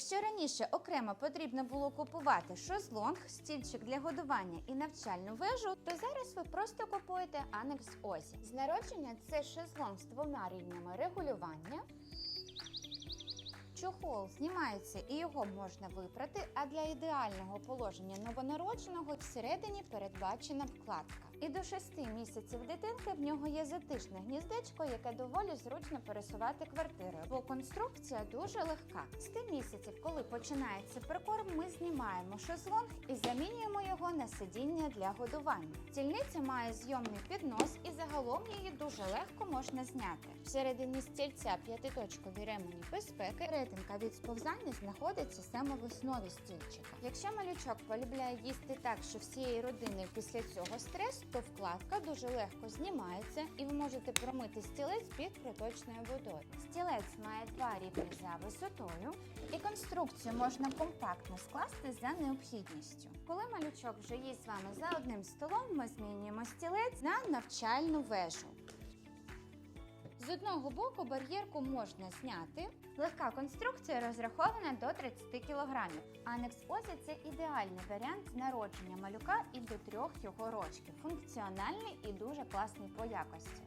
Якщо раніше окремо потрібно було купувати шезлонг, стільчик для годування і навчальну вежу, то зараз ви просто купуєте Annex Озі. З народження це шезлонг з двома рівнями регулювання. Чохол знімається і його можна випрати, а для ідеального положення новонародженого всередині передбачена вкладка. І до 6 місяців дитинки в нього є затишне гніздечко, яке доволі зручно пересувати квартирою, бо конструкція дуже легка. З тим місяців, коли починається прикорм, ми знімаємо шезлонг і замінюємо його на сидіння для годування. Стільниця має зйомний піднос і загалом її дуже легко можна зняти. Всередині стільця п'ятиточкові ремені безпеки. Ретинка від сповзання знаходиться саме в основі стільчика. Якщо малючок полюбляє їсти так, що всієї родини після цього стрес, то вкладка дуже легко знімається і ви можете промити стілець під проточною водою. Стілець має два рівні за висотою, і конструкцію можна компактно скласти за необхідністю. Коли малючок вже є з вами за одним столом, ми змінюємо стілець на навчальну вежу. З одного боку бар'єрку можна зняти. Легка конструкція розрахована до 30 кг. Анекс Озі це ідеальний варіант народження малюка і до трьох його рочків. Функціональний і дуже класний по якості.